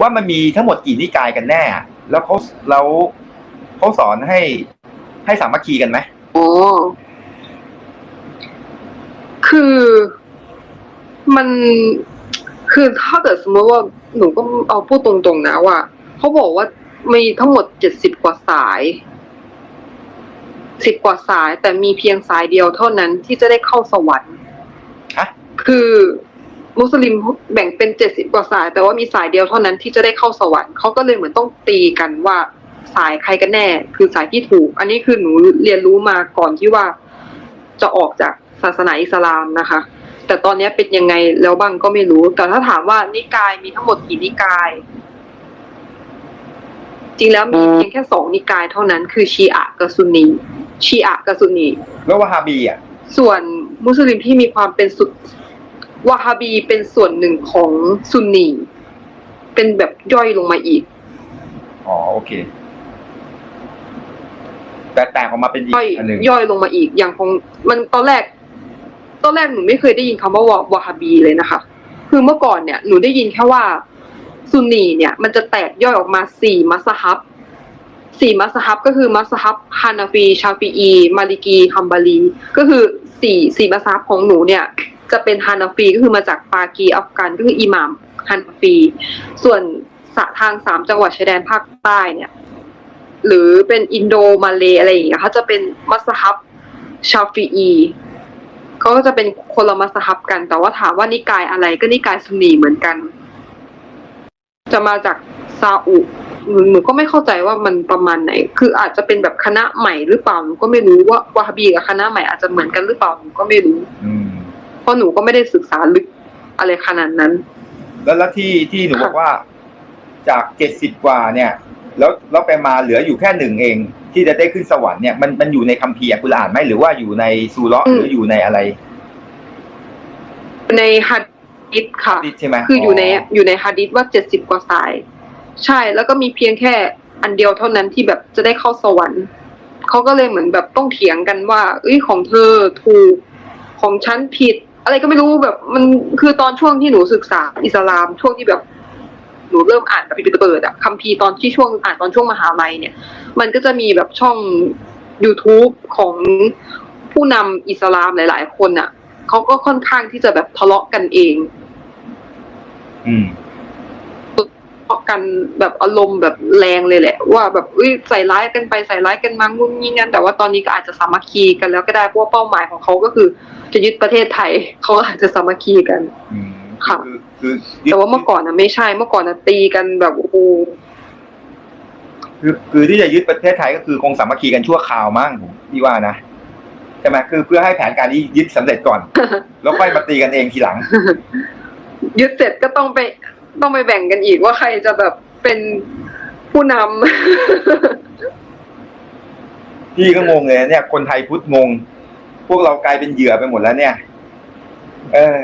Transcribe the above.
ว่ามันมีทั้งหมดกี่นิกายกันแน่อะแล้วเขาแล้วเขาสอนให้ให้สามัคคีกันไหมอ๋อคือมันคือถ้าเกิดสมมติว่าหนูก็เอาพูดตรงๆนะว่าเขาบอกว่ามีทั้งหมดเจ็ดสิบกว่าสายสิบกว่าสายแต่มีเพียงสายเดียวเท่านั้นที่จะได้เข้าสวรรค์ฮะคือ มุสลิมแบ่งเป็นเจ็ดสิบกว่าสาย แต่ว่ามีสายเดียวเท่านั้นที่จะได้เข้าสวรรค์เขาก็เลยเหมือนต้องตีกันว่าสายใครกันแน่ คือสายที่ถูก อันนี้คือหนูเรียนรู้มาก่อนที่ว่าจะออกจากศาสนาอิสลามนะคะ แต่ตอนนี้เป็นยังไงแล้วบ้างก็ไม่รู้ แต่ถ้าถามว่านิกายมีทั้งหมดกี่นิกาย จริงแล้วมีเพียงแค่สองนิกายเท่านั้น คือชีอะกับซุนนีชีอะกับซุนนีแล้ววะฮาบีอะส่วนมุสลิมที่มีความเป็นสุด วาฮาบีเป็นส่วนหนึ่งของซุนนีเป็นแบบย่อยลงมาอีก อ๋อโอเค แต่แตกออกมาเป็นอีกย่อยอันหนึ่งย่อยลงมาอีก อย่างของมันตอนแรก ตอนแรกหนูไม่เคยได้ยินคำว่าวาวาฮาบีเลยนะคะ คือเมื่อก่อนเนี่ยหนูได้ยินแค่ว่าซุนนีเนี่ย มันจะแตกย่อยออกมาสี่มัสฮับ สี่มัสฮับก็คือมัสฮับฮานาฟีชาฟีอีมาลิกีฮัมบาลีก็คือสี่สี่มัสฮับของหนูเนี่ย จะเป็นฮานาฟีก็คือมาจากปากีอัฟกันก็คืออิหม่ามฮานาฟี ส่วนสะทางสามจังหวัดชายแดนภาคใต้เนี่ย หรือเป็นอินโดมาเลอะไรอย่างเงี้ยเขาจะเป็นมัสฮับชาฟีอีเขาก็จะเป็นคนละมัสฮับกัน แต่ว่าถามว่านิกายอะไรก็นิกายซุนนีเหมือนกัน จะมาจากซาอุ หนูหนูก็ไม่เข้าใจว่ามันประมาณไหน คืออาจจะเป็นแบบคณะใหม่หรือเปล่าหนูก็ไม่รู้ว่าวาฮาบีกับคณะใหม่อาจจะเหมือนกันหรือเปล่าหนูก็ไม่รู้อืม เพราะหนูก็ไม่ได้ศึกษาลึกอะไรขนาดนั้น แล้วแล้วที่ที่หนูค่ะ บอกว่าจากเจ็ดสิบกว่าเนี่ย แล้วแล้วไปมาเหลืออยู่แค่หนึ่งเอง ที่จะได้ขึ้นสวรรค์เนี่ยมันมันอยู่ในคัมภีร์อัลกุรอานไหมหรือว่าอยู่ในซูเราะห์หรืออยู่ในอะไรในฮัดดิษค่ะ ดิษใช่ไหมคืออยู่ในอยู่ในฮะดิษว่าเจ็ดสิบกว่าสาย ใช่แล้วก็มีเพียงแค่อันเดียวเท่านั้นที่แบบจะได้เข้าสวรรค์เขาก็เลยเหมือนแบบต้องเถียงกันว่าเอ้ยของเธอถูกของฉันผิด อะไรก็ไม่รู้แบบมันคือตอนช่วงที่หนูศึกษาอิสลามช่วงที่แบบหนูเริ่มอ่านแบบเปิดๆอะคัมภีร์ตอนที่ช่วงอ่านตอนช่วงมหาลัยเนี่ย มันก็จะมีแบบช่อง YouTube ของผู้นำอิสลามหลาย ๆ คนอะเขาก็ค่อนข้างที่จะแบบทะเลาะกันเอง อืม กันแบบอารมณ์แบบแรงเลยแหละ ว่าแบบอุ้ยใส่ร้ายกันไปใส่ร้ายกันมางุ่นงี้งั้นแต่ว่าตอนนี้ก็อาจจะสามัคคีกันแล้วก็ได้เพราะว่าเป้าหมายของเขาก็คือ จะยึดประเทศไทยเขาก็อาจจะสามัคคีกันอืมค่ะคือคือแต่ว่าเมื่อก่อนนะไม่ใช่เมื่อก่อนนะตีกันแบบโอ้โหคือคือที่จะยึดประเทศไทยก็คือคงสามัคคีกันชั่วคราวมั้งผมพี่ว่านะใช่ไหมคือเพื่อให้แผนการนี้ยึดสำเร็จก่อน แล้วค่อยมาตีกันเองทีหลังยึดเสร็จก็ต้องไป ต้องไปแบ่งกันอีกว่าใครจะแบบเป็นผู้นำ พี่ก็งงเลยเนี่ย คนไทยพุทธงง พวกเรากลายเป็นเหยื่อไปหมดแล้วเนี่ย เออ